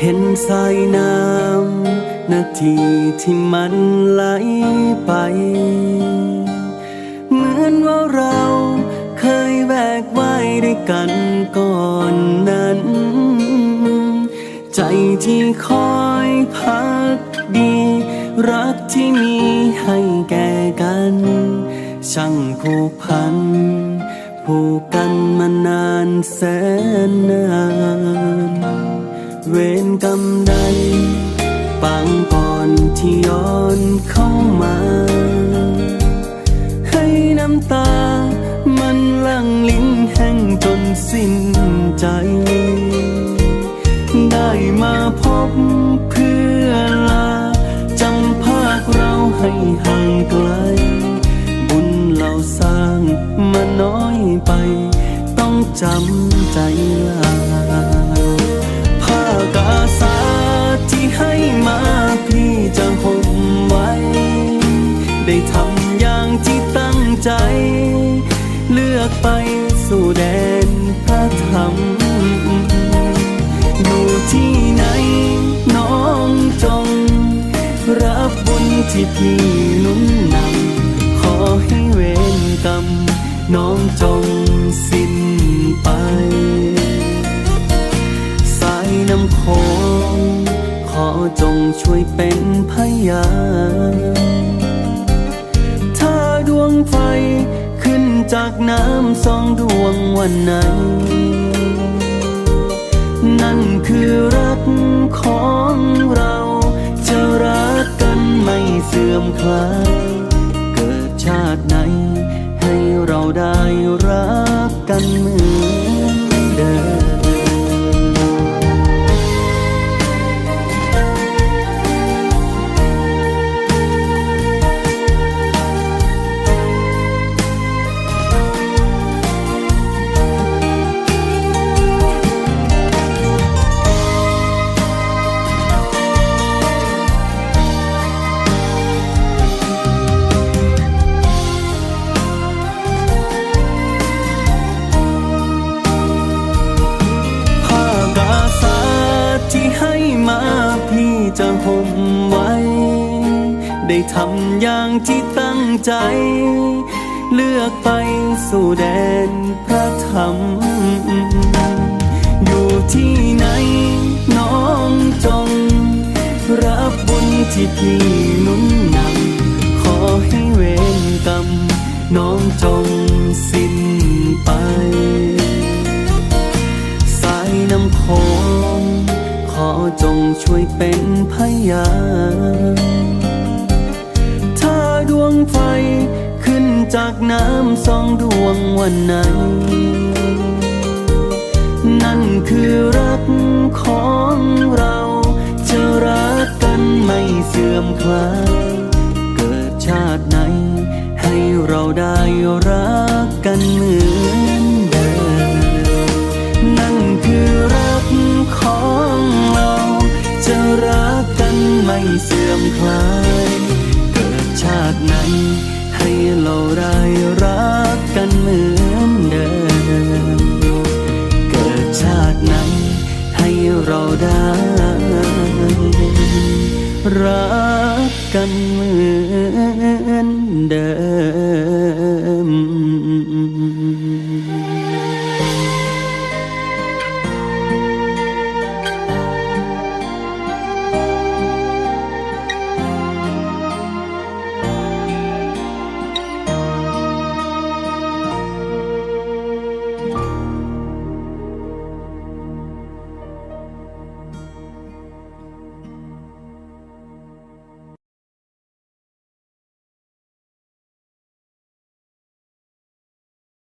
เห็นสายน้ำนาทีที่มันไหลไป เหมือนว่าเราเคยแวกไว้ด้วยกันก่อนนั้น ใจที่คอยพักดี รักที่มีให้แก่กัน ช่างผูกพัน ผูกกันมานานแสนนาน เวรกรรมใด ปางก่อนที่ย้อนเข้ามา ให้น้ำตา มันลังลิ้นแห้งจนสิ้นใจ ได้มาพบเพื่อลาจำภาคเราให้ห่างไกล บุญเราสร้างมาน้อยไป ต้องจำใจลา กาสาที่ให้มาพี่จะห่มไว้ ได้ทำอย่างที่ตั้งใจ เลือกไปสู่แดนพระธรรม อยู่ที่ไหนน้องจง รับบุญที่พี่นุนนำขอให้เวรกรรมน้องจง จงช่วยเป็นพยานถ้าดวงไฟขึ้นจากน้ำสองดวงวันไหน นั่นคือรักของเราจะรักกันไม่เสื่อมคลาย เกิดชาติไหน ให้เราได้รักกันเหมือ ได้ทำอย่างที่ตั้งใจ เลือกไปสู่แดนพระธรรม อยู่ที่ไหนน้องจง รับบุญที่พี่นุ่นนำขอให้เวรกรรม น้องจงสิ้นไป สายน้ำโขงขอจงช่วยเป็นพยาน ไฟ ขึ้นจากน้ำสองดวงวันไหน นั่นคือรักของเราจะรักกันไม่เสื่อมคลาย เกิดชาติไหน ให้เราได้รักกันเหมือนเดิมนั่นคือรักของเราจะรักกันไม่เสื่อมคลาย ชาติไหน ให้เราได้รักกันเหมือนเดิม เกิดชาติไหน ให้เราได้รักกันเหมือนเดิม